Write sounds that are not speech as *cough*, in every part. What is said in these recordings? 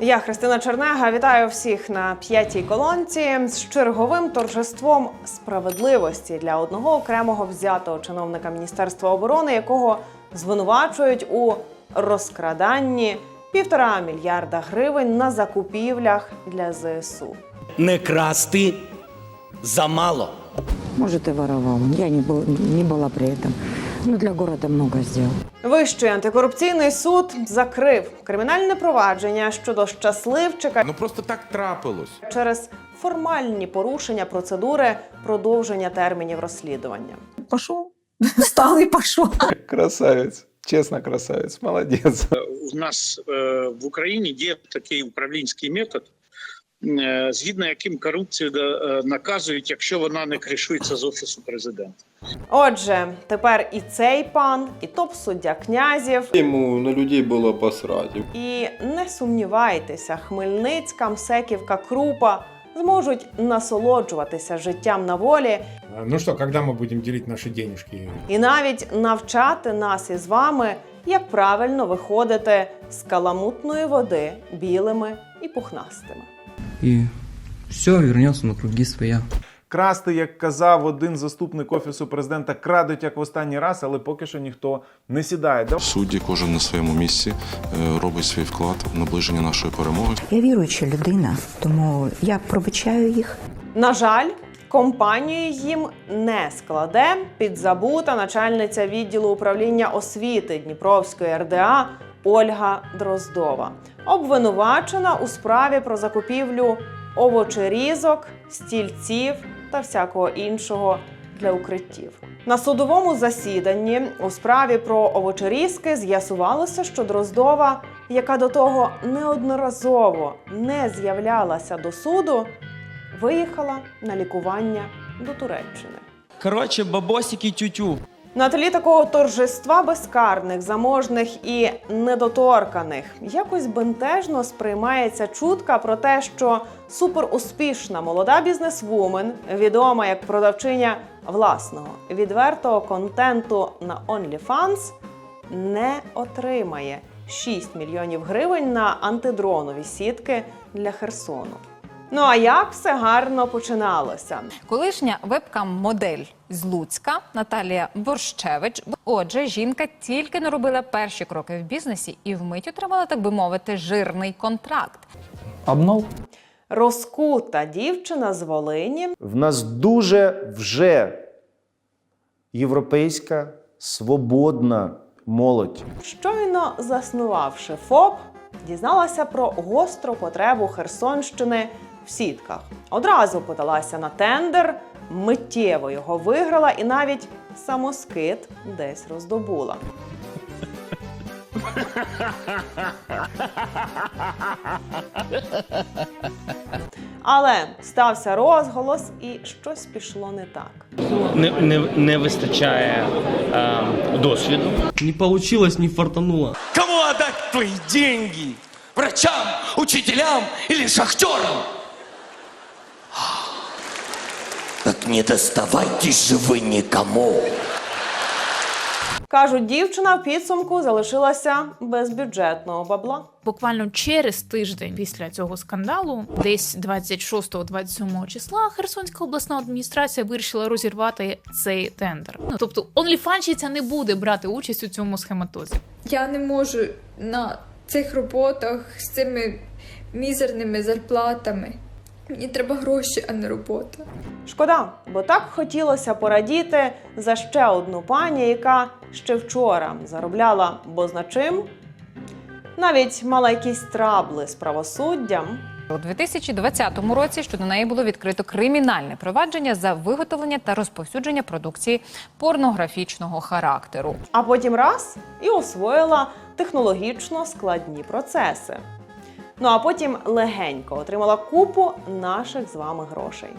Я Христина Чернега вітаю всіх на п'ятій колонці з черговим торжеством справедливості для одного окремого взятого чиновника Міністерства оборони, якого звинувачують у розкраданні півтора мільярда гривень на закупівлях для ЗСУ. Не красти замало. Может, и воровал. Я не, был, не была при этом. Но для города много сделал. Вищий антикорупційний суд закрив кримінальне провадження щодо щасливчика Ну просто так трапилось. через формальні порушення процедури продовження термінів розслідування. пошел, встал *laughs* и пошел. Красавец. Честно, красавец. Молодец. у нас е, в Україні є такий управлінський метод, згідно яким корупцію е, наказують, якщо вона не кришується з офісу президента. Отже, тепер і цей пан, і топ-суддя князів, Ему на людей было посрать. і не сумнівайтеся, Хмельницька, Мсеківка, Крупа зможуть насолоджуватися життям на волі Ну что, когда мы будем делить наши денежки? і навіть навчати нас із вами, як правильно виходити з каламутної води білими і пухнастими. И все вернется на круги своя. Красти, як казав один заступник офісу президента, крадуть як в останній раз, але поки що ніхто не сідає. Да- Судді кожен на своєму місці е, робить свій вклад в наближення нашої перемоги. Я віруюча людина, тому я пробачаю їх. На жаль, компанію їм не складе підзабута начальниця відділу управління освіти Дніпровської РДА Ольга Дроздова, обвинувачена у справі про закупівлю овочерізок, стільців та всякого іншого для укриттів. На судовому засіданні у справі про овочерізки з'ясувалося, що Дроздова, яка до того неодноразово не з'являлася до суду, виїхала на лікування до Туреччини. Коротше, бабосики тютю. На тлі такого торжества безкарних, заможних і недоторканих якось бентежно сприймається чутка про те, що суперуспішна молода бізнесвумен, відома як продавчиня власного відвертого контенту на OnlyFans, не отримає 6 мільйонів гривень на антидронові сітки для Херсону. Ну а як все гарно починалося? Колишня вебкам-модель з Луцька Наталія Борщевич. Отже, жінка тільки не робила перші кроки в бізнесі і вмить отримала, так би мовити, жирний контракт. Обнов. Розкута дівчина з Волині В нас дуже вже європейська свободна молодь. Щойно заснувавши ФОП, дізналася про гостру потребу Херсонщини в сітках. Одразу подалася на тендер, миттєво його виграла і навіть самоскид десь роздобула. Але стався розголос, і щось пішло не так. Не, не, не вистачає е, досвіду. Не получилось, не фартануло. Кому отдать твої деньги? Врачам, учителям или шахтерам? Так не доставайтесь же вы никому. Кажуть, дівчина в підсумку залишилася без бюджетного бабла. Буквально через тиждень після цього скандалу, десь 26-27 числа, Херсонська обласна адміністрація вирішила розірвати цей тендер. Ну тобто, онліфанщиця не буде брати участь у цьому схематозі. Я не можу на цих роботах з цими мізерними зарплатами. Мені треба гроші, а не робота. Шкода, бо так хотілося порадіти за ще одну пані, яка ще вчора заробляла бозна чим. Навіть мала якісь трабли з правосуддям. У 2020 році щодо неї було відкрито кримінальне провадження за виготовлення та розповсюдження продукції порнографічного характеру. А потім раз і освоїла технологічно складні процеси. Ну а потім легенько отримала купу наших з вами грошей.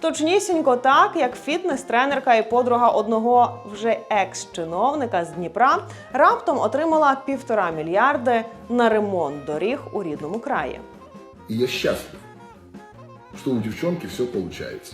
Точнісінько так, як фітнес-тренерка і подруга одного вже екс-чиновника з Дніпра раптом отримала півтора мільярди на ремонт доріг у рідному краї. І я щаслив, що у дівчонки все виходить.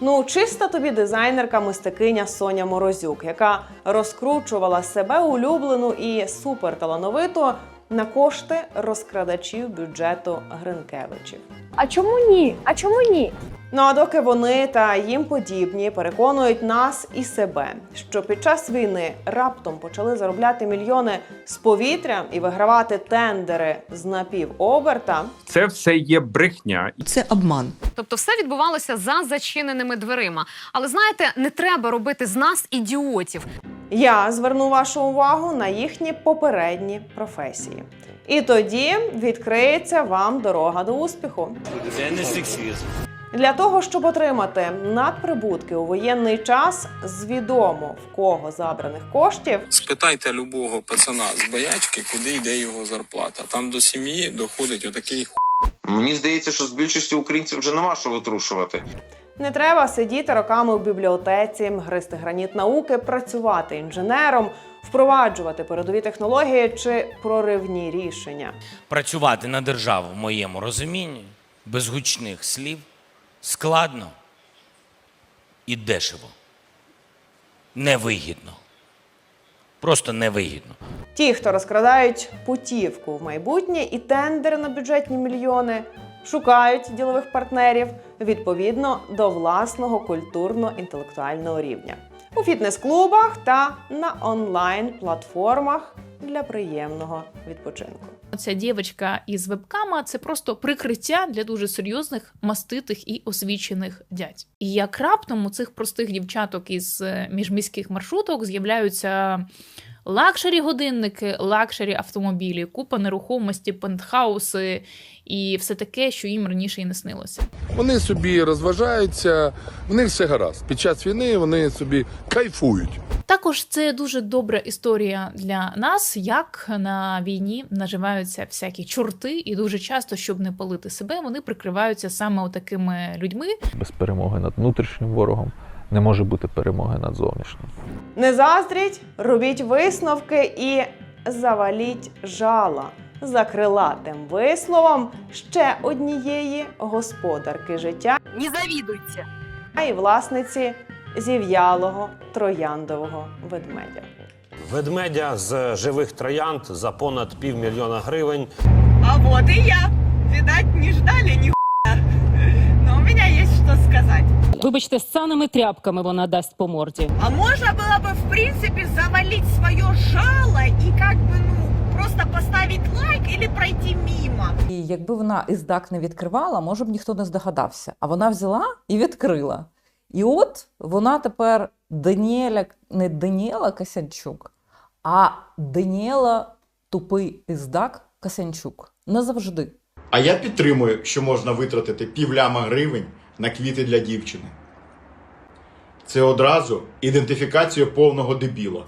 Ну, чиста тобі дизайнерка мистикиня Соня Морозюк, яка розкручувала себе улюблену і суперталановиту на кошти розкрадачів бюджету Гринкевичів. А чому ні? А чому ні? Ну а доки вони та їм подібні переконують нас і себе, що під час війни раптом почали заробляти мільйони з повітря і вигравати тендери з напівоберта, Це все є брехня. Це обман. Тобто все відбувалося за зачиненими дверима. Але знаєте, не треба робити з нас ідіотів. я зверну вашу увагу на їхні попередні професії. І тоді відкриється вам дорога до успіху. Це не. Для того, щоб отримати надприбутки у воєнний час з відомо в кого забраних коштів, Спитайте любого пацана з боячки, куди йде його зарплата. Там до сім'ї доходить отакий Мені здається, що з більшістю українців вже нема що витрушувати. не треба сидіти роками в бібліотеці, гристи граніт науки, працювати інженером, впроваджувати передові технології чи проривні рішення. Працювати на державу в моєму розумінні без гучних слів складно і дешево. Невигідно. Просто невигідно. Ті, хто розкрадають путівку в майбутнє і тендери на бюджетні мільйони, шукають ділових партнерів відповідно до власного культурно-інтелектуального рівня у фітнес-клубах та на онлайн-платформах для приємного відпочинку. Ця дівчинка із вебкама це просто прикриття для дуже серйозних, маститих і освічених дядь. І як раптом у цих простих дівчаток із е, міжміських маршруток з'являються лакшері годинники, лакшері автомобілі, купа нерухомості, пентхауси і все таке, що їм раніше і не снилося. Вони собі розважаються, в них все гаразд. Під час війни вони собі кайфують. Також це дуже добра історія для нас, як на війні наживаються всякі чорти, і дуже часто, щоб не палити себе, вони прикриваються саме такими людьми, Без перемоги над внутрішнім ворогом не може бути перемоги над зовнішнім. Не заздріть, робіть висновки і заваліть жала за крилатим висловом ще однієї господарки життя Не завідуйте. а і власниці зів'ялого трояндового ведмедя. Ведмедя з живих троянд за понад півмільйона гривень. А вот и я. Видать, не ждали ни Но у меня есть что сказать. Вибачте, з саними тряпками вона дасть по морді. А можно было бы, в принципе, завалить свое жало и как бы, ну, просто поставить лайк или пройти мимо. І якби вона іздак не відкривала, може б ніхто не здогадався. А вона взяла і відкрила. І от вона тепер Даніеля, не Даніела Касянчук, а Даніела тупий іздак Касянчук. Назавжди. А я підтримую, що можна витратити півляма гривень на квіти для дівчини. Це одразу ідентифікація повного дебіла.